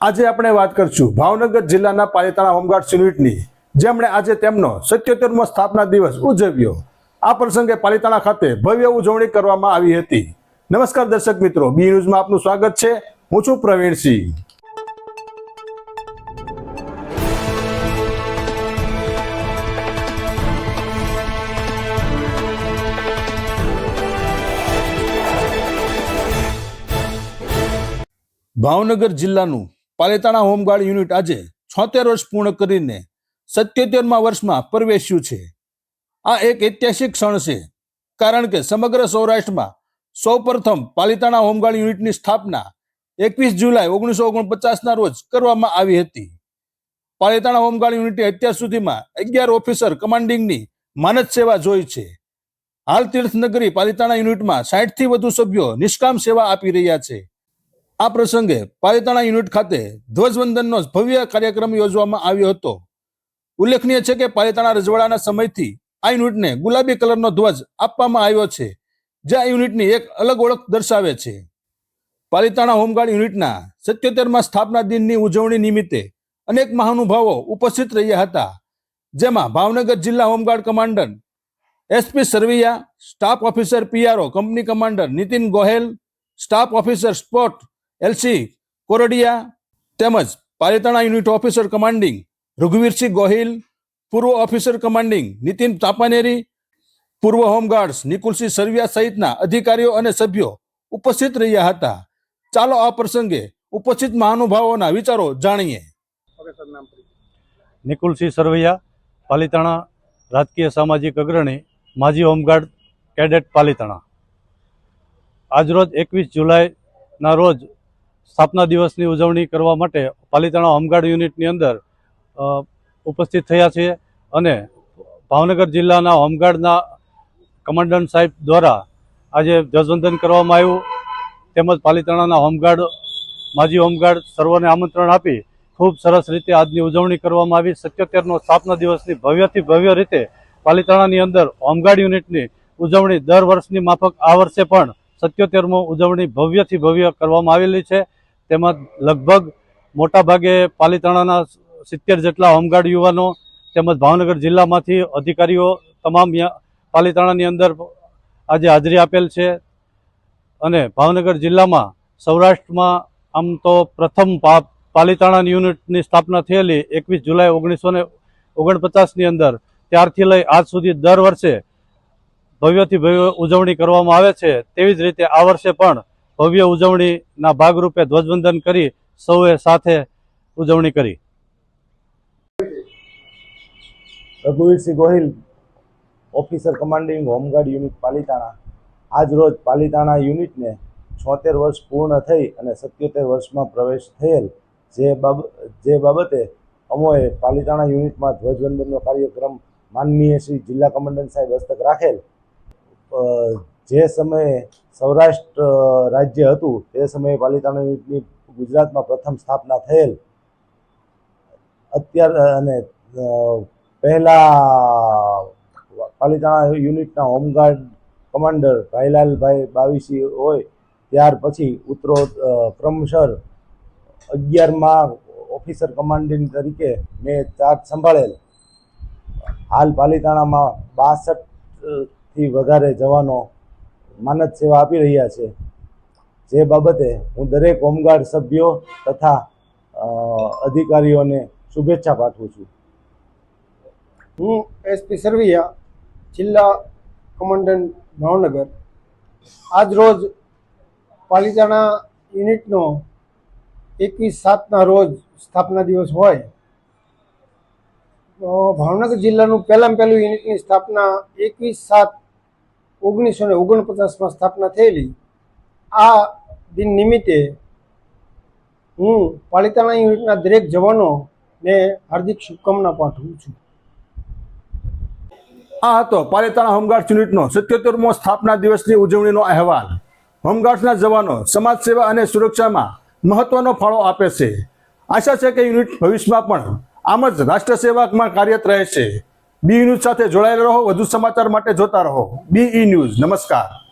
આજે આપણે વાત કરશું ભાવનગર જિલ્લાના પાલિતાણા હોમગાર્ડ યુનિટની, જેમણે આજે તેમનો સત્યોતેરમો સ્થાપના દિવસ ઉજવ્યો. આ પ્રસંગે પાલિતાણા ખાતે ભવ્ય ઉજવણી કરવામાં આવી હતી. નમસ્કાર દર્શક મિત્રો, બી ન્યૂઝમાં આપનું સ્વાગત છે. હું છું પ્રવીણસિંહ ભાવનગર જિલ્લાનું પાલિતાણા હોમગાર્ડ યુનિટ આજે છોતેર વર્ષ પૂર્ણ કરીને સત્યોતેરમા વર્ષમાં પ્રવેશ્યું છે. આ એક ઐતિહાસિક ક્ષણ છે, કારણ કે સમગ્ર સૌરાષ્ટ્રમાં સૌપ્રથમ પાલિતાણા હોમગાર્ડ યુનિટની સ્થાપના એકવીસ જુલાઈ ઓગણીસો ઓગણપચાસના રોજ કરવામાં આવી હતી. પાલિતાણા હોમગાર્ડ યુનિટે અત્યાર સુધીમાં અગિયાર ઓફિસર કમાન્ડિંગની માનદ સેવા જોઈ છે. હાલ તીર્થનગરી પાલિતાણા યુનિટમાં સાઠથી વધુ સભ્યો નિષ્કામ સેવા આપી રહ્યા છે. આ પ્રસંગે પાલિતાણા યુનિટ ખાતે ધ્વજવંદનનો ભવ્ય કાર્યક્રમ યોજવામાં આવ્યો હતો. ઉલ્લેખનીય છે કે પાલિતાણા રજવાડાના સમયથી આ યુનિટને ગુલાબી કલરનો ધ્વજ આપવામાં આવ્યો છે, જે આ યુનિટની એક અલગ ઓળખ દર્શાવે છે. પાલિતાણા હોમગાર્ડ યુનિટના સત્યોતેરમાં સ્થાપના દિનની ઉજવણી નિમિત્તે અનેક મહાનુભાવો ઉપસ્થિત રહ્યા હતા, જેમાં ભાવનગર જિલ્લા home guard commander SP Sarvaiya, staff officer PRO, company commander Nitin Gohel, staff officer sport LC Koradiya તેમજ Palitana unit officer commanding Raghuvirsinh Gohil પૂર્વ ઓફિસર કમાન્ડિંગ નીતિન તાપાનેરી પૂર્વ હોમગાર્ડ્સ નિકુલસિંહ સરવિયા સહિતના અધિકારીઓ અને સભ્યો ઉપસ્થિત રહ્યા હતા. ચાલો આ પ્રસંગે ઉપસ્થિત મહાનુભાવોના વિચારો જાણીએ. નિકુલસિંહ સરવૈયા પાલિતાણા રાજકીય સામાજિક અગ્રણી માજી હોમગાર્ડ કેડેટ પાલિતાણા. આજરોજ એકવીસ જુલાઈના રોજ સ્થાપના દિવસની ઉજવણી કરવા માટે પાલિતાણા હોમગાર્ડ યુનિટની અંદર ઉપસ્થિત થયા છીએ અને ભાવનગર જિલ્લાના હોમગાર્ડના કમાન્ડન્ટ સાહેબ દ્વારા આજે ધ્વજવંદન કરવામાં આવ્યું. તેમજ પાલિતાણાના હોમગાર્ડ, માજી હોમગાર્ડ સર્વને આમંત્રણ આપી ખૂબ સરસ રીતે આજની ઉજવણી કરવામાં આવી. સત્યોતેરનો સ્થાપના દિવસની ભવ્યથી ભવ્ય રીતે પાલિતાણાની અંદર હોમગાર્ડ યુનિટની ઉજવણી દર વર્ષની માફક આ વર્ષે પણ સત્યોતેરમો ઉજવણી ભવ્યથી ભવ્ય કરવામાં આવેલી છે. તેમાં લગભગ મોટા ભાગે પાલિતાણાના સિત્તેર જેટલા હોમગાર્ડ યુવાનો તેમજ ભાવનગર જિલ્લામાંથી અધિકારીઓ તમામ પાલીતાણાની અંદર આજે હાજરી આપેલ છે અને ભાવનગર જિલ્લામાં સૌરાષ્ટ્રમાં આમ તો પ્રથમ પાલિતાણા યુનિટની સ્થાપના થયેલી એકવીસ જુલાઈ ઓગણીસો ને ઓગણપચાસની અંદર. ત્યારથી લઈ આજ સુધી દર વર્ષે ભવ્યથી ભવ્ય ઉજવણી કરવામાં આવે છે. તેવી જ રીતે આ વર્ષે પણ ભવ્ય ઉજવણીના ભાગરૂપે ધ્વજવંદન કરી સૌએ સાથે ઉજવણી કરી. Raghuvirsinh Gohil, officer commanding home guard unit Palitana. રોજ પાલિતાણા યુનિટને છોતેર વર્ષ પૂર્ણ થઈ અને સત્યોતેર વર્ષમાં પ્રવેશ થયેલ. જે બાબ, જે બાબતે અમોએ પાલિતાણા યુનિટમાં ધ્વજવંદનનો કાર્યક્રમ માનનીય શ્રી જિલ્લા કમાન્ડન્ટ સાહેબ હસ્તક રાખેલ. જે સમયે સૌરાષ્ટ્ર રાજ્ય હતું, તે સમયે પાલિતાણા યુનિટની ગુજરાતમાં પ્રથમ સ્થાપના થયેલ. અત્યાર અને પહેલા પાલિતાણા યુનિટના home guard commander Bhailalbhai Bavisi હોય, ત્યાર પછી ઉત્તરો ક્રમશર અગિયારમાં ઓફિસર કમાન્ડિંગ તરીકે મેં ચાર્જ સંભાળેલ. હાલ પાલિતાણામાં બાસઠથી વધારે જવાનો માનદ સેવા આપી રહ્યા છે. જે બાબતે હું દરેક હોમગાર્ડ સભ્યો તથા અધિકારીઓને શુભેચ્છા પાઠવું છું. હું એસપી સરવૈયા, જિલ્લા કમાન્ડન્ટ ભાવનગર. આજ રોજ પાલિતાણા યુનિટનો એકવીસ સાતના રોજ સ્થાપના દિવસ હોય. ભાવનગર જિલ્લાનું પહેલાં પહેલું યુનિટની સ્થાપના એકવીસ સાત ઓગણીસો ને ઓગણપચાસમાં સ્થાપના થયેલી. આ દિન નિમિત્તે હું પાલિતાણા યુનિટના દરેક જવાનોને હાર્દિક શુભકામના પાઠવું છું. આ હતો પાલિતાણા હોમગાર્ડ યુનિટનો સિત્યોતેરમો સ્થાપના દિવસની ઉજવણીનો અહેવાલ. હોમગાર્ડ્સના જવાનો સમાજ સેવા અને સુરક્ષામાં મહત્વનો ફાળો આપે છે. આશા છે કે યુનિટ ભવિષ્યમાં પણ આમ જ રાષ્ટ્ર સેવામાં કાર્યરત રહેશે. બી ન્યૂઝ સાથે જોડાયેલા રહો વધુ સમાચાર માટે જોતા રહો. B news. નમસ્કાર.